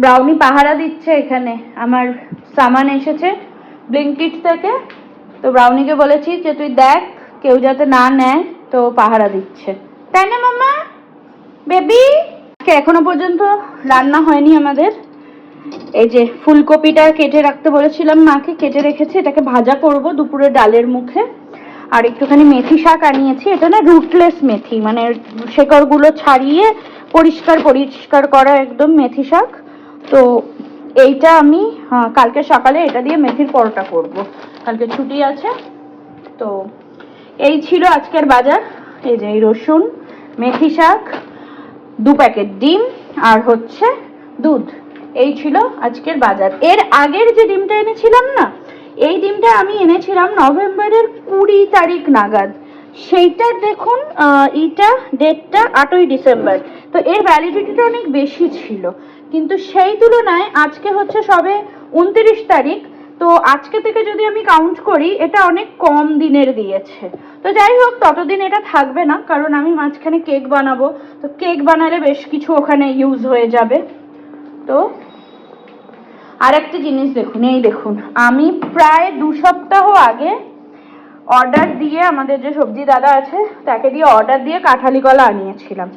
Brownie পাহারা দিচ্ছে এখানে। আমার সামান এসেছে ব্লিঙ্কিট থেকে। তো ব্রাউনিকে বলেছি যে, তুই দেখ, কেউ যাতে না নেয়, তো পাহারা দিচ্ছে। তাই না, মাম্মা? বেবি? এখনও পর্যন্ত রান্না হয়নি আমাদের। এই যে ফুলকপিটা কেটে রাখতে বলেছিলাম মাকে, কেটে রেখেছি। এটাকে ভাজা করব দুপুরে ডালের মুখে। আর একটুখানি মেথি শাক আনিয়েছি। এটা না রুটলেস মেথি মানে শেকড়গুলো ছাড়িয়ে পরিষ্কার পরিষ্কার করা একদম মেথি শাক। তো এইটা আমি কালকে সকালে এটা দিয়ে মেথির পরোটা করব। কালকে ছুটি আছে, তো এই ছিল আজকের বাজার। এই যে এই রসুন, মেথি শাক, দু প্যাকেট ডিম আর হচ্ছে দুধ। এই ছিল আজকের বাজার। এর আগের যে ডিমটা এনেছিলাম না, এই ডিমটা আমি এনেছিলাম নভেম্বরের কুড়ি তারিখ নাগাদ। সেইটার দেখুন এইটা ডেটটা আটই ডিসেম্বর। তো এর ভ্যালিডিটিটা অনেক বেশি ছিল। কিন্তু সেই তুলনায় আজকে হচ্ছে সবে উনত্রিশ তারিখ। তো আজকে থেকে যদি আমি কাউন্ট করি, এটা অনেক কম দিনের দিয়েছে। তো যাই হোক, ততদিন এটা থাকবে না, কারণ আমি মাঝখানে কেক বানাবো। তো কেক বানালে বেশ কিছু ওখানে ইউজ হয়ে যাবে। তো আর একটা জিনিস দেখুন, এই দেখুন, আমি প্রায় দু সপ্তাহ আগে অর্ডার দিয়ে আমাদের যে সবজি দাদা আছে, তাকে দিয়ে অর্ডার দিয়ে কাঁঠালি কলা আনিয়েছিলাম।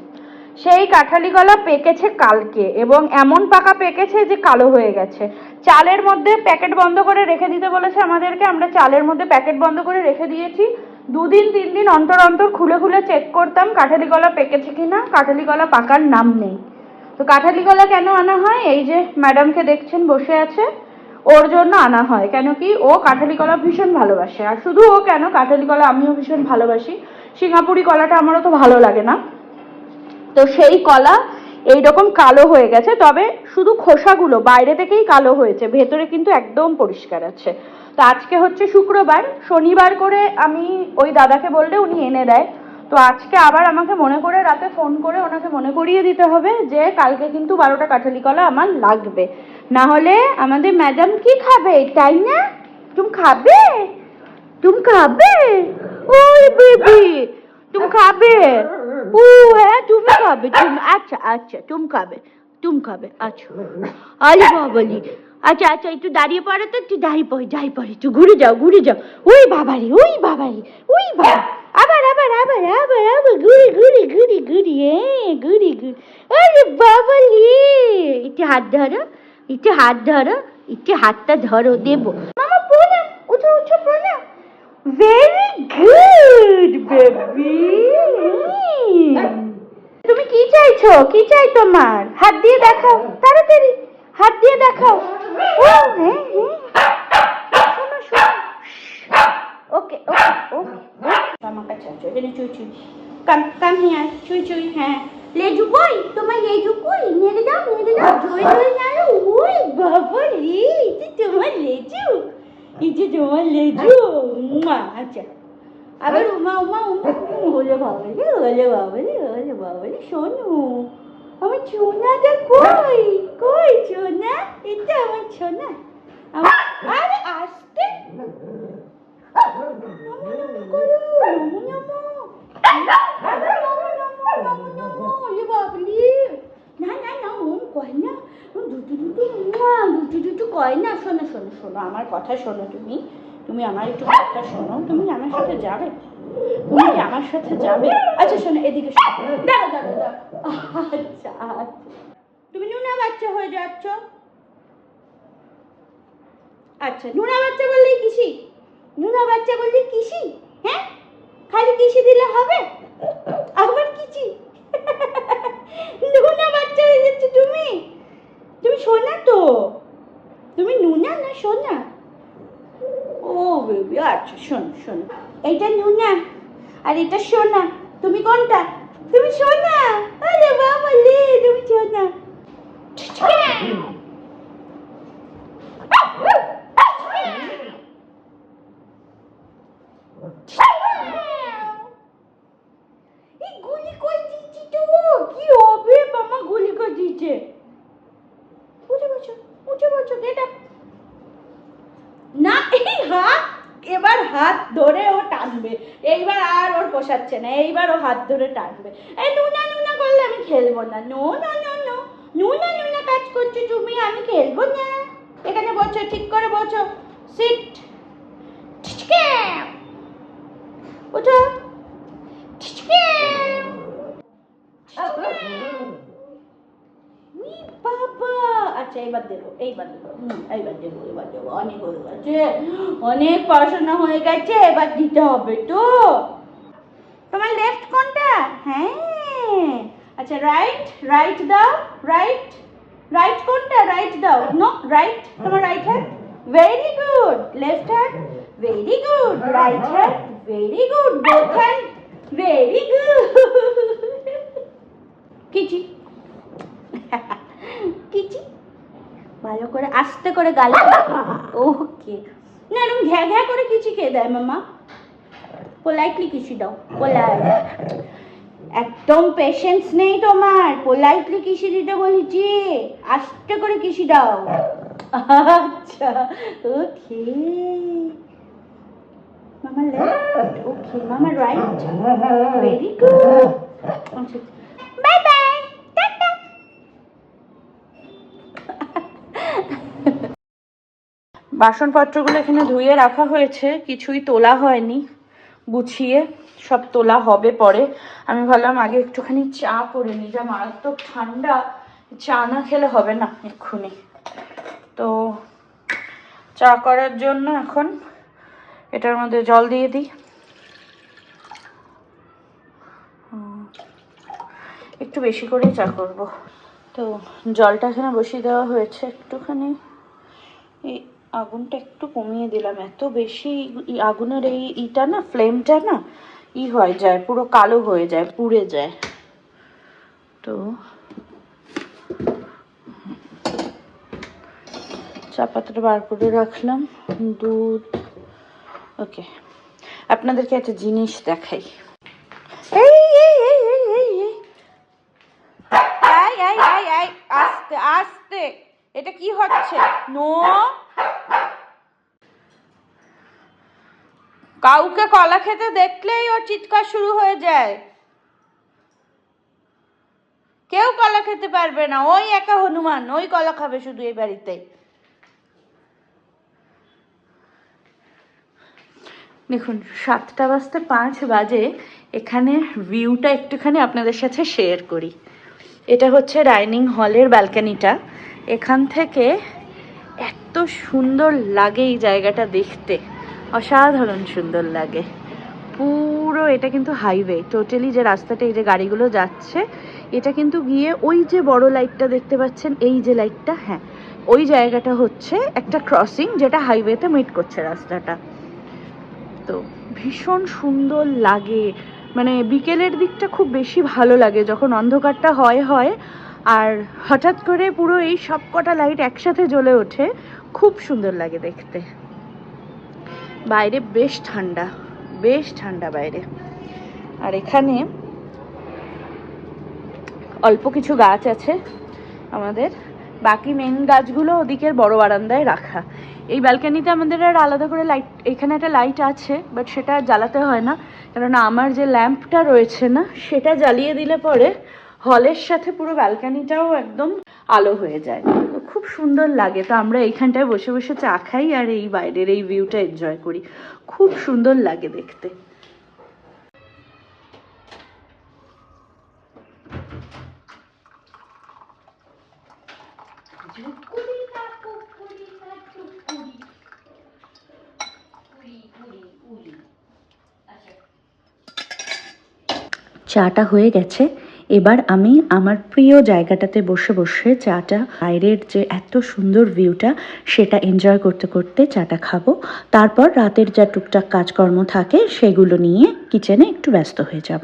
সেই কাঁঠালি কলা পেকেছে কালকে এবং এমন পাকা পেকেছে যে কালো হয়ে গেছে। চালের মধ্যে প্যাকেট বন্ধ করে রেখে দিতে বলেছে আমাদেরকে, আমরা চালের মধ্যে প্যাকেট বন্ধ করে রেখে দিয়েছি। দুদিন, তিন দিন অন্তর অন্তর খুলে খুলে চেক করতাম কাঁঠালি কলা পেকেছে কিনা কাঁঠালি কলা পাকার নাম নেই। তো কাঁঠালি কলা কেন আনা হয়? এই যে ম্যাডামকে দেখছেন বসে আছে। ওর জন্য আনা হয়, কেন কি ও কাঁঠালি কলা ভীষণ ভালোবাসে। আর শুধু ও কেন, কাঁঠালি কলা আমিও ভীষণ ভালোবাসি। সিঙ্গাপুরি কলাটা আমারও তো ভালো লাগে না। তো সেই কলা এইরকম কালো হয়ে গেছে, তবে শুধু খোসাগুলো বাইরে থেকেই কালো হয়েছে, ভেতরে কিন্তু একদম পরিষ্কার আছে। তো আজকে হচ্ছে শুক্রবার, শনিবার করে আমি ওই দাদাকে বললে উনি এনে দেয়। তো আজকে আবার আমাকে মনে করে রাতে ফোন করে ওনাকে মনে করিয়ে দিতে হবে যে, কালকে কিন্তু বারোটা কাঠালি কলা আমার লাগবে। না হলে আমাদের ম্যাডাম কি খাবে? তাই না? তুমি খাবে? তুমি খাবে? ওই বেবি, তুমি খাবে? ও হ্যাঁ তুমি খাবে, তুমি আচ্ছা আচ্ছা তুমি খাবে তুমি খাবে আচ্ছা। আরে বাবালি আচ্ছা আচ্ছা একটু দাঁড়িয়ে পড়ে তো, একটু দাঁড়িয়ে পড়ে দাঁড়িয়ে পড়ে, একটু ঘুরে যাও ঘুরে যাও। ওই বাবারি ওই বাবারি ওই বাবা। আবার আবার আবার আবার আবার, ঘুরে ঘুরে ঘুরে ঘুরে হ্যাঁ ঘুরে ঘুরে। আরে বাবালি একটু হাত ধরো। একটু হাত ধরো একটু হাতটা ধরো দেবো। মামা, প্রণাম, উঠো উঠো, প্রণাম। ভেরি গুড বেবি তুমি কি চাইছো? কি চাই তোমার? হাত দিয়ে দেখাও, তাড়াতাড়ি। হাত দিয়ে দেখাও। ও হ্যাঁ হ্যাঁ। শোনো শোনো। ওকে ওকে ওকে। আমার কাছে আছো এখানে চুই চুই। কাম কাম হিয়ার চুই চুই হ্যাঁ। লেজু কই? তোমার লেজু কই? নেড়ে দাও নেড়ে দাও। জয় নাড়ো ওই বাবা রে, এটা তোমার লেজু? এটা তোমার লেজু উমা আচ্ছা। আবার উমা উমা উমা হলে বাবা রে হলে বাবা রে হলে বাবা রে, শোনো, আমার ছোনাটা কই? কই ছোনা এটা আমার ছোনা আমার আরে আসতে। নমো নমো করো, নমো নমো নমো ওলে বাবলি না না না ওম কয় না ওম দুটু দুটু মুয়া কয় না, শোনো শোনো শোনো, আমার কথা শোনো তুমি। তুমি আমার একটু কথা শোনো, তুমি আমার সাথে যাবে। তুমি আমার সাথে যাবে? আচ্ছা শোনো, এদিকে আচ্ছা আচ্ছা। তুমি নুনা বাচ্চা হয়ে যাচ্ছ। আচ্ছা নুনা বাচ্চা বললেই কিসি? নুনা বাচ্চা বললেই কিসি? হ্যাঁ? খালি কিসি দিলে হবে? আবার কিচি নুনা বাচ্চা হয়ে যাচ্ছে তুমি। তুমি সোনা তো। নুনা না সোনা ও, বেবি আচ্ছা শোন শোন। এইটা নুনা আর এটা সোনা তুমি কোনটা? তুমি সোনা আরে বাবা লে তুমি সোনা এই গুলি কই দিচ্ছি তো কি হবে মামা গুলি কই দিচ্ছে উঠে বসো উঠে বসো এটা না এই হাত এবার হাত ধরে ও টানবে এইবার আর ওর পোষাচ্ছে না এইবার ও হাত ধরে টানবে। এই নুনা নুনা করলে আমি খেলব না। নো না, নো নো। নুনা নুনা কাজ করছে বলছো তুমি, আমি খেলব না। এখানে বসো, ঠিক করে বসো। সিট ওঠো উই বাবা। অনেক পড়াশোনা হয়ে গেছে, এবার দিতে হবে তো। তোমার লেফট কোনটা? হ্যাঁ। আচ্ছা রাইট রাইট দাও রাইট রাইট কোনটা? রাইট দাও। নো রাইট তোমার right hand very good left hand very good right hand very good both hand very good কিচি কিচি ভালো করে আস্তে করে গাল। ওকে না, এরকম ঘ্যা ঘ্যা করে কিচি খেয়ে দেয় মামা পোলাইটলি কিসি দাও পোলাইট একদম পেশেন্স নেই তোমার। পোলাইটলি কিসি দিতে বলেছি। আস্তে করে কিসি দাও। আচ্ছা ওকে মামা লেফট ওকে মামা right very good bye bye বাসনপত্রগুলো এখানে ধুয়ে রাখা হয়েছে, কিছুই তোলা হয়নি। গুছিয়ে সব তোলা হবে পরে। আমি ভাবলাম আগে একটুখানি চা করে নিই। যা মারাত্মক ঠান্ডা, চা না খেলে হবে না এক্ষুনি। তো চা করার জন্য এখন এটার মধ্যে জল দিয়ে দিই। একটু বেশি করেই চা করব। তো জলটা এখানে বসিয়ে দেওয়া হয়েছে একটুখানি। আগুনটা একটু কমিয়ে দিলাম। এত বেশি আগুনের এই ইটা না, ফ্লেমটা না, ই হয়ে যায়, পুরো কালো হয়ে যায়, পুড়ে যায়। তো চা বার করে রাখলাম। দুধ, ওকে। আপনাদেরকে একটা জিনিস দেখাই। আস্তে আস্তে। এটা কি হচ্ছে? নো। কাউকে কলা খেতে দেখলেই ওর চিৎকার শুরু হয়ে যায়। কেউ কলা খেতে পারবে না, ওই একা হনুমান, ওই কলা খাবে শুধু এই বাড়িতে। দেখুন, সাতটা বাজতে পাঁচ বাজে, এখানে ভিউটা একটুখানি আপনাদের সাথে শেয়ার করি। এটা হচ্ছে ডাইনিং হলের ব্যালকানিটা। এখান থেকে এত সুন্দর লাগে এই জায়গাটা দেখতে। অসাধারণ সুন্দর লাগে। পুরো এটা কিন্তু হাইওয়ে টোটালি যে রাস্তাটা, এই যে গাড়িগুলো যাচ্ছে, এটা কিন্তু গিয়ে ওই যে বড় লাইটটা দেখতে পাচ্ছেন, এই যে লাইটটা হ্যাঁ ওই জায়গাটা হচ্ছে একটা ক্রসিং যেটা হাইওয়েতে মিট করছে রাস্তাটা। তো ভীষণ সুন্দর লাগে। মানে বিকেলের দিকটা খুব বেশি ভালো লাগে, যখন অন্ধকারটা হয় হয়, আর হঠাৎ করে পুরো এই সব কটা লাইট একসাথে জ্বলে ওঠে, খুব সুন্দর লাগে দেখতে। বাইরে বেশ ঠান্ডা বেশ ঠান্ডা বাইরে। আর এখানে অল্প কিছু গাছ আছে আমাদের। বাকি মেন গাছগুলো ওদিকের বড় বারান্দায় রাখা। এই ব্যালকানিতে আমাদের আর আলাদা করে লাইট এখানে একটা লাইট আছে বাট সেটা জ্বালাতে হয় না। কেননা আমার যে ল্যাম্পটা রয়েছে না, সেটা জ্বালিয়ে দিলে পরে হলের সাথে পুরো ব্যালকানিটাও একদম আলো হয়ে যায়। খুব সুন্দর লাগে। তো আমরা এইখানটায় বসে বসে চা খাই আর এই বাইরের এই ভিউটা এনজয় করি। খুব সুন্দর লাগে দেখতে। চাটা হয়ে গেছে। এবার আমি আমার প্রিয় জায়গাটাতে বসে বসে চাটা, বাইরের যে এত সুন্দর ভিউটা সেটা এনজয় করতে করতে চাটা খাব। তারপর রাতের যা টুকটাক কাজকর্ম থাকে সেগুলো নিয়ে কিচেনে একটু ব্যস্ত হয়ে যাব।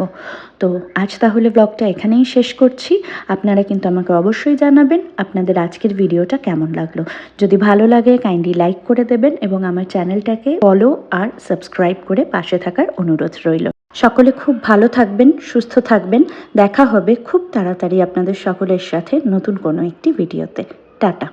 তো আজ তাহলে ব্লগটা এখানেই শেষ করছি। আপনারা কিন্তু আমাকে অবশ্যই জানাবেন আপনাদের আজকের ভিডিওটা কেমন লাগল। যদি ভালো লাগে কাইন্ডলি লাইক করে দেবেন এবং আমার চ্যানেলটাকে ফলো আর সাবস্ক্রাইব করে পাশে থাকার অনুরোধ রইল। সকলে খুব ভালো থাকবেন, সুস্থ থাকবেন। দেখা হবে খুব তাড়াতাড়ি আপনাদের সকলের সাথে নতুন কোনো একটি ভিডিওতে। টাটা।